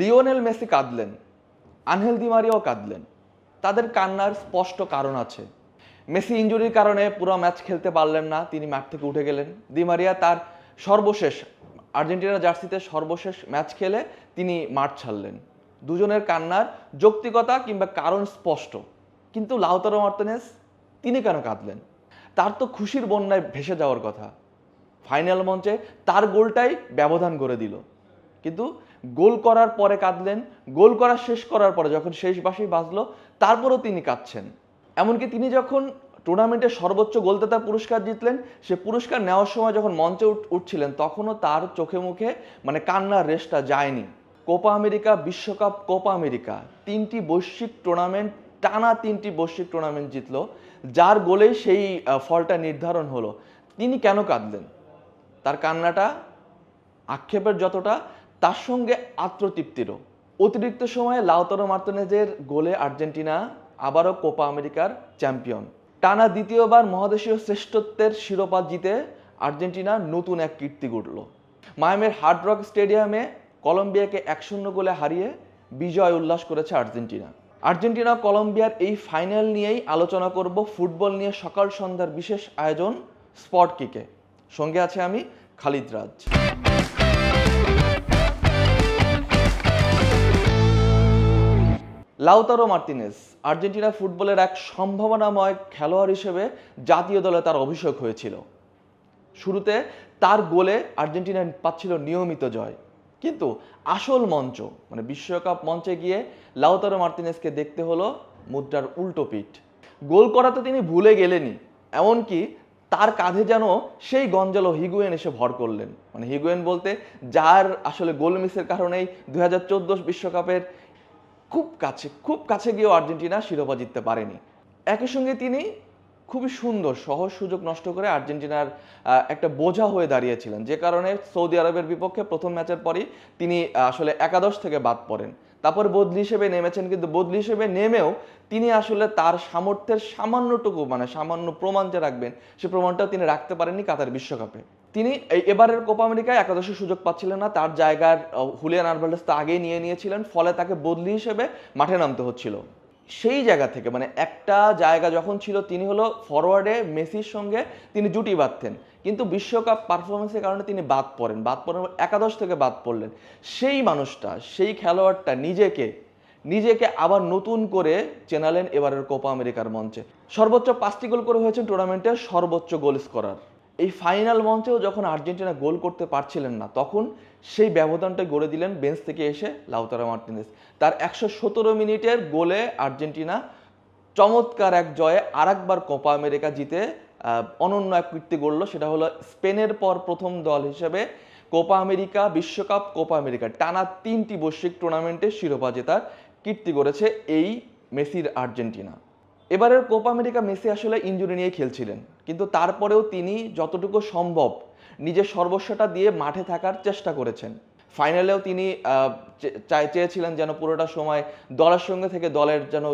Lionel Messi কাঁদলেন, Angel দিমারিয়াও কাঁদলেন। তাদের কান্নার স্পষ্ট কারণ আছে। মেসি ইঞ্জুরির কারণে পুরো ম্যাচ খেলতে পারলেন না, তিনি মাঠ থেকে উঠে গেলেন। দিমারিয়া তার সর্বশেষ, আর্জেন্টিনা জার্সিতে সর্বশেষ ম্যাচ খেলে তিনি মাঠ ছাড়লেন। দুজনের কান্নার যৌক্তিকতা কিংবা কারণ স্পষ্ট। কিন্তু লাউতারো মার্তিনেস, তিনি কেন কাঁদলেন? তার তো খুশির বন্যায় ভেসে যাওয়ার কথা। ফাইনাল মঞ্চে তার গোলটাই ব্যবধান করে দিল। কিন্তু গোল করার পরে কাঁদলেন, গোল করা শেষ করার পরে যখন শেষ বাসি বাজলো, তারপরও তিনি কাঁদছেন। এমনকি তিনি যখন টুর্নামেন্টের সর্বোচ্চ গোলদাতা পুরস্কার জিতলেন, সে পুরস্কার নেওয়ার সময় যখন মঞ্চে উঠছিলেন, তখনও তার চোখে মুখে মানে কান্নার রেশটা যায়নি। কোপা আমেরিকা, বিশ্বকাপ কোপা আমেরিকা, তিনটি বৈশ্বিক টুর্নামেন্ট টানা তিনটি বৈশ্বিক টুর্নামেন্ট জিতলো, যার গোলেই সেই ফলটা নির্ধারণ হলো। তিনি কেন কাঁদলেন? তার কান্নাটা, আক্ষেপের যতটা তার সঙ্গে আত্মতৃপ্তিরও অতিরিক্ত সময়ে লাউতারো মার্তিনেজের গোলে আর্জেন্টিনা আবারও কোপা আমেরিকার চ্যাম্পিয়ন। টানা দ্বিতীয়বার মহাদেশীয় শ্রেষ্ঠত্বের শিরোপা জিতে আর্জেন্টিনা নতুন এক কীর্তি গড়ল। মায়ামের হার্ড রক স্টেডিয়ামে কলম্বিয়াকে এক শূন্য গোলে হারিয়ে বিজয় উল্লাস করেছে আর্জেন্টিনা। আর্জেন্টিনা কলম্বিয়ার এই ফাইনাল নিয়েই আলোচনা করব ফুটবল নিয়ে সকাল সন্ধ্যার বিশেষ আয়োজন স্পট কিকে। সঙ্গে আছে আমি Khalid Raj. Lautaro Martinez Argentina ফুটবলের এক সম্ভাবনাময় খেলোয়াড় হিসেবে জাতীয় দলে তার অভিষেক হয়েছিল। শুরুতে তার গোলে আর্জেন্টিনা পাচ্ছিল নিয়মিত জয়। কিন্তু আসল মঞ্চ মানে বিশ্বকাপ মঞ্চে গিয়ে লাউতারো মার্তিনেসকে দেখতে হলো মুদ্রার উল্টো পিঠ। গোল করা তো তিনি ভুলে গেলেনই, এমনকি তার কাঁধে যেন সেই গঞ্জালো হিগুয়েন এসে ভর করলেন। মানে হিগুয়েন বলতে যার আসলে গোল মিসের কারণেই দু বিশ্বকাপের খুব কাছে খুব কাছে গিয়েও আর্জেন্টিনা শিরোপা জিততে পারেনি। একই সঙ্গে তিনি খুবই সুন্দর, সহজ সুযোগ নষ্ট করে আর্জেন্টিনার একটা বোঝা হয়ে দাঁড়িয়েছিলেন। যে কারণে সৌদি আরবের বিপক্ষে প্রথম ম্যাচের পরই তিনি আসলে একাদশ থেকে বাদ পড়েন। তারপর বদলি হিসেবে নেমেছেন, কিন্তু বদলি হিসেবে নেমেও তিনি আসলে তার সামর্থ্যের সামান্যটুকু মানে সামান্য প্রমাণ যে রাখবেন, সে প্রমাণটাও তিনি রাখতে পারেননি কাতার বিশ্বকাপে। তিনি এবারের কোপা আমেরিকায় একাদশের সুযোগ পাচ্ছিলেন না, তার জায়গার হুলিয়ান আলভারেজ তো আগেই নিয়ে নিয়েছিলেন, ফলে তাকে বদলি হিসেবে মাঠে নামতে হচ্ছিল। সেই জায়গা থেকে মানে একটা জায়গা যখন ছিল, তিনি হলো ফরওয়ার্ডে মেসির সঙ্গে তিনি জুটি বাঁধতেন। কিন্তু বিশ্বকাপ পারফরমেন্সের কারণে তিনি বাদ পড়েন বাদ পড়েন একাদশ থেকে বাদ পড়লেন। সেই মানুষটা, সেই খেলোয়াড়টা নিজেকে নিজেকে আবার নতুন করে চেনালেন এবারের কোপা আমেরিকার মঞ্চে। সর্বোচ্চ পাঁচটি গোল করে হয়েছেন টুর্নামেন্টে সর্বোচ্চ গোল স্কোরার এই ফাইনাল মঞ্চেও যখন আর্জেন্টিনা গোল করতে পারছিলেন না, তখন সেই ব্যবধানটা গড়ে দিলেন বেঞ্চ থেকে এসে লাউতারা মার্টিনেস। তার একশো সতেরো মিনিটের গোলে আর্জেন্টিনা চমৎকার এক জয়ে আরেকবার কোপা আমেরিকা জিতে অনন্য এক কীর্তি গড়ল। সেটা হলো স্পেনের পর প্রথম দল হিসেবে কোপা আমেরিকা, বিশ্বকাপ কোপা আমেরিকা টানা তিনটি বৈশ্বিক টুর্নামেন্টে শিরোপা জেতার কীর্তি গড়েছে এই মেসির আর্জেন্টিনা। এবারের কোপা আমেরিকা মেসি আসলে ইঞ্জুরি নিয়ে খেলছিলেন, কিন্তু তারপরেও তিনি যতটুকু সম্ভব নিজের সর্বস্বটা দিয়ে মাঠে থাকার চেষ্টা করেছেন। ফাইনালেও তিনি চাই- চেয়েছিলেন যেন পুরোটা সময় দলের সঙ্গে থেকে দলের যেন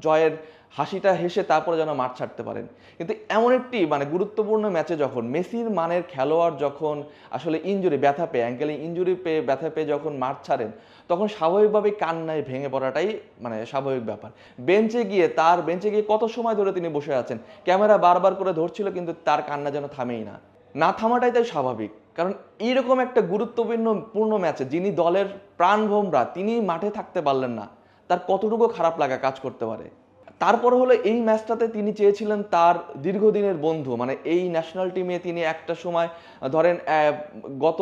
জয়ের হাসিটা হেসে তারপরে যেন মাঠ ছাড়তে পারেন। কিন্তু এমন একটি মানে গুরুত্বপূর্ণ ম্যাচে যখন মেসির মানের খেলোয়াড় যখন আসলে ইঞ্জুরি ব্যথা পেয়ে অ্যাঙ্কেলে ইঞ্জুরি পেয়ে, ব্যথা পেয়ে যখন মাঠ ছাড়েন, তখন স্বাভাবিকভাবেই কান্নায় ভেঙে পড়াটাই মানে স্বাভাবিক ব্যাপার। বেঞ্চে গিয়ে তার, বেঞ্চে গিয়ে কত সময় ধরে তিনি বসে আছেন, ক্যামেরা বারবার করে ধরছিল, কিন্তু তার কান্না যেন থামেই না। না থামাটাই তাই স্বাভাবিক। কারণ এইরকম একটা গুরুত্বপূর্ণ, পূর্ণ ম্যাচে যিনি দলের প্রাণভোমরা তিনি মাঠে থাকতে পারলেন না, তার কতটুকু খারাপ লাগা কাজ করতে পারে? তারপরে হলো এই ম্যাচটাতে তিনি চেয়েছিলেন তার দীর্ঘদিনের বন্ধু মানে এই ন্যাশনাল টিমে তিনি একটা সময়, ধরেন গত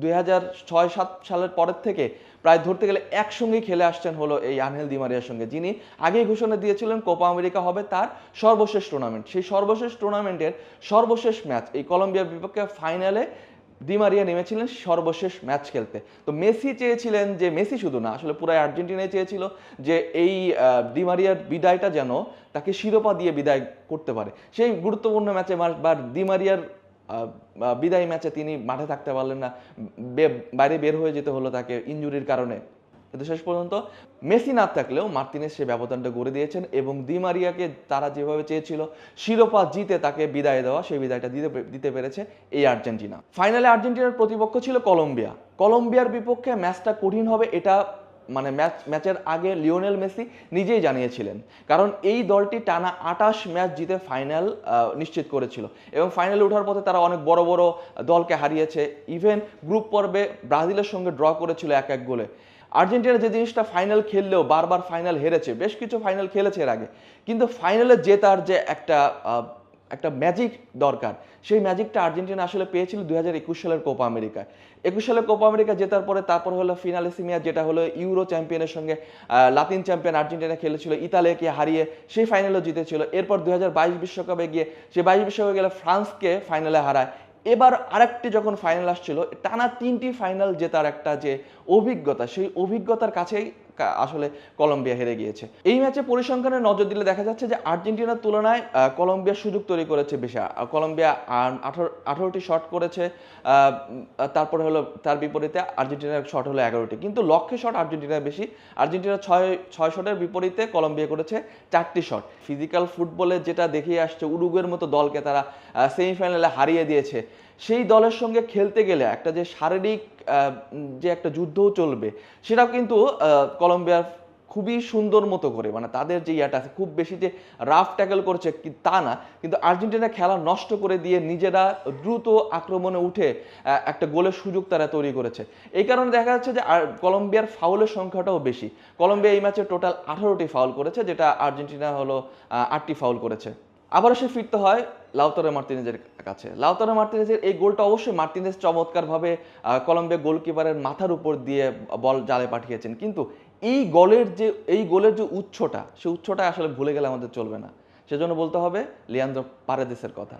দুই হাজার ছয়, সাত সালের পরের থেকে প্রায় ধরতে গেলে একসঙ্গেই খেলে আসছেন হলো এই আনহেল দিমারিয়ার সঙ্গে, যিনি আগেই ঘোষণা দিয়েছিলেন কোপা আমেরিকা হবে তার সর্বশেষ টুর্নামেন্ট সেই সর্বশেষ টুর্নামেন্টের সর্বশেষ ম্যাচ এই কলম্বিয়ার বিপক্ষে ফাইনালে দিমারিয়া নেমেছিলেন সর্বশেষ ম্যাচ খেলতে। তো মেসি চেয়েছিলেন যে, মেসি শুধু না, আসলে পুরো আর্জেন্টিনায় চেয়েছিল যে এই ডিমারিয়ার বিদায়টা যেন তাকে শিরোপা দিয়ে বিদায় করতে পারে। সেই গুরুত্বপূর্ণ ম্যাচে বা ডিমারিয়ার বিদায় ম্যাচে তিনি মাঠে থাকতে পারলেন না। বাইরে বের হয়ে যেতে হলো তাকে ইঞ্জুরির কারণে। কিন্তু শেষ পর্যন্ত মেসি না থাকলেও মার্তিনেস সে ব্যবধানটা গড়ে দিয়েছেন এবং দি মারিয়াকে তারা যেভাবে চেয়েছিল, শিরোপা জিতে তাকে বিদায় দেওয়া, সেই বিদায়টা দিতে দিতে পেরেছে এই আর্জেন্টিনা। ফাইনালে আর্জেন্টিনার প্রতিপক্ষ ছিল কলম্বিয়া। কলম্বিয়ার বিপক্ষে ম্যাচটা কঠিন হবে এটা মানে ম্যাচ, ম্যাচের আগে লিওনেল মেসি নিজেই জানিয়েছিলেন। কারণ এই দলটি টানা আটাশ ম্যাচ জিতে ফাইনাল নিশ্চিত করেছিল। এবং ফাইনালে ওঠার পথে তারা অনেক বড় বড় দলকে হারিয়েছে। ইভেন গ্রুপ পর্বে ব্রাজিলের সঙ্গে ড্র করেছিল এক এক গোলে। আর্জেন্টিনা যে জিনিসটা ফাইনাল খেললেও বারবার ফাইনাল হেরেছে, বেশ কিছু ফাইনাল খেলেছে এর আগে। কিন্তু ফাইনালে জেতার যে একটা একটা ম্যাজিক দরকার, সেই ম্যাজিকটা আর্জেন্টিনা আসলে পেয়েছিল দুই হাজার একুশ সালের কোপা আমেরিকায় একুশ সালের কোপা আমেরিকা জেতার পরে তারপর হলো ফিনালেসিমিয়া যেটা হলো ইউরো চ্যাম্পিয়নের সঙ্গে লাতিন চ্যাম্পিয়ন আর্জেন্টিনা খেলেছিল ইতালিকে হারিয়ে সেই ফাইনালও জিতেছিল। এরপর দুই বিশ্বকাপে গিয়ে, সেই বাইশ বিশ্বকাপে গেলে ফ্রান্সকে ফাইনালে হারায়। এবার আরেকটি যখন ফাইনাল আসছিল, টানা তিনটি ফাইনাল জেতার একটা যে অভিজ্ঞতা, সেই অভিজ্ঞতার কাছেই আসলে কলম্বিয়া হেরে গিয়েছে। এই ম্যাচে পরিসংখ্যানে নজর দিলে দেখা যাচ্ছে যে আর্জেন্টিনার তুলনায় কলম্বিয়া সুযোগ তৈরি করেছে বেশি কলম্বিয়া আঠারো, আঠারোটি শট করেছে তারপরে হলো, তার বিপরীতে আর্জেন্টিনার শট হলো এগারোটি। কিন্তু লক্ষ্যে শট আর্জেন্টিনার বেশি। আর্জেন্টিনা ছয় ছয় শটের বিপরীতে কলম্বিয়া করেছে চারটি শট। ফিজিক্যাল ফুটবলে যেটা দেখিয়ে আসছে, উরুগুয়ের মতো দলকে তারা সেমিফাইনালে হারিয়ে দিয়েছে। সেই দলের সঙ্গে খেলতে গেলে একটা যে শারীরিক যে একটা যুদ্ধও চলবে, সেটাও কিন্তু কলম্বিয়ার খুবই সুন্দর মতো করে মানে তাদের যে ইয়াটা আছে, খুব বেশি যে রাফ ট্যাকেল করছে তা না, কিন্তু আর্জেন্টিনা খেলা নষ্ট করে দিয়ে নিজেরা দ্রুত আক্রমণে উঠে একটা গোলের সুযোগ তারা তৈরি করেছে। এই কারণে দেখা যাচ্ছে যে কলম্বিয়ার ফাউলের সংখ্যাটাও বেশি। কলম্বিয়া এই ম্যাচে টোটাল আঠারোটি ফাউল করেছে, যেটা আর্জেন্টিনা হলো আটটি ফাউল করেছে। আবারও সে ফিরতে হয় লাউতারো মার্তিনেজের কাছে। লাউতারে মার্তিনেজের এই গোলটা অবশ্যই মার্তিনেজ চমৎকারভাবে কলম্বিয়া গোলকিপারের মাথার উপর দিয়ে বল জালে পাঠিয়েছেন। কিন্তু এই গোলের যে, এই গোলের যে উচ্চটা সে উচ্চটা আসলে ভুলে গেলে আমাদের চলবে না। সেজন্য বলতে হবে লিয়ান্দ্র পারেদেসের কথা।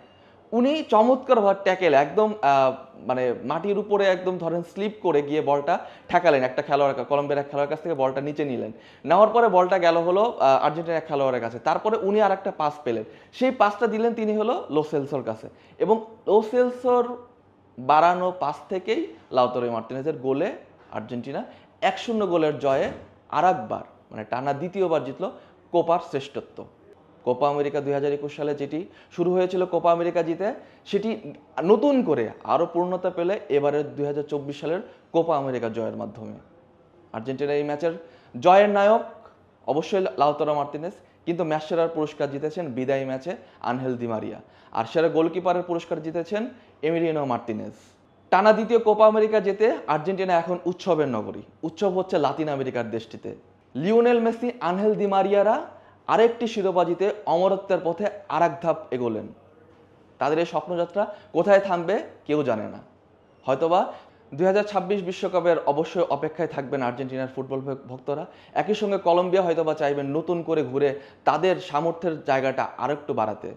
উনি চমৎকারভাবে ট্যাকেল, একদম মানে মাটির উপরে একদম ধরেন স্লিপ করে গিয়ে বলটা ঠেকালেন একটা খেলোয়াড় কলম্বিয়ার এক খেলোয়াড়ের কাছ থেকে বলটা নিচে নিলেন। নেওয়ার পরে বলটা গেল হলো আর্জেন্টিনার এক খেলোয়াড়ের কাছে। তারপরে উনি আর একটা পাস পেলেন। সেই পাসটা দিলেন তিনি হলো লোসেলসোর কাছে। এবং লোসেলসোর বাড়ানো পাস থেকেই লাউতরে মার্টিনেজের গোলে আর্জেন্টিনা এক শূন্য গোলের জয়ে আরেকবার মানে টানা দ্বিতীয়বার জিতলো কোপার শ্রেষ্ঠত্ব। কোপা আমেরিকা দুই একুশ সালে যেটি শুরু হয়েছিল কোপা আমেরিকা জিতে, সেটি নতুন করে আরও পূর্ণতা পেলে এবারের দুই সালের কোপা আমেরিকা জয়ের মাধ্যমে। আর্জেন্টিনা এই ম্যাচের জয়ের নায়ক অবশ্যই লাউতারা মার্তিনেস, কিন্তু ম্যাচ সেরার পুরস্কার জিতেছেন বিদায়ী ম্যাচে আনহেল দিমারিয়া আর সেরা গোলকিপারের পুরস্কার জিতেছেন এমিলিয়ানো মার্তিনেস। টানা দ্বিতীয় কোপা আমেরিকা যেতে আর্জেন্টিনা এখন উৎসবের নগরী। উৎসব হচ্ছে লাতিন আমেরিকার দেশটিতে। লিওনেল মেসি, আনহেল দিমারিয়ারা আরেকটি শিরোপা জিতে অমরত্বের পথে আরেক ধাপ এগোলেন। তাদের এই স্বপ্নযাত্রা কোথায় থামবে কেউ জানে না। হয়তোবা দুই বিশ্বকাপের অবশ্যই অপেক্ষায় থাকবেন আর্জেন্টিনার ফুটবল ভক্তরা। একই সঙ্গে কলম্বিয়া হয়তোবা চাইবেন নতুন করে ঘুরে তাদের সামর্থ্যের জায়গাটা আরেকটু বাড়াতে।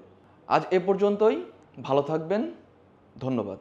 আজ এ পর্যন্তই। ভালো থাকবেন। ধন্যবাদ।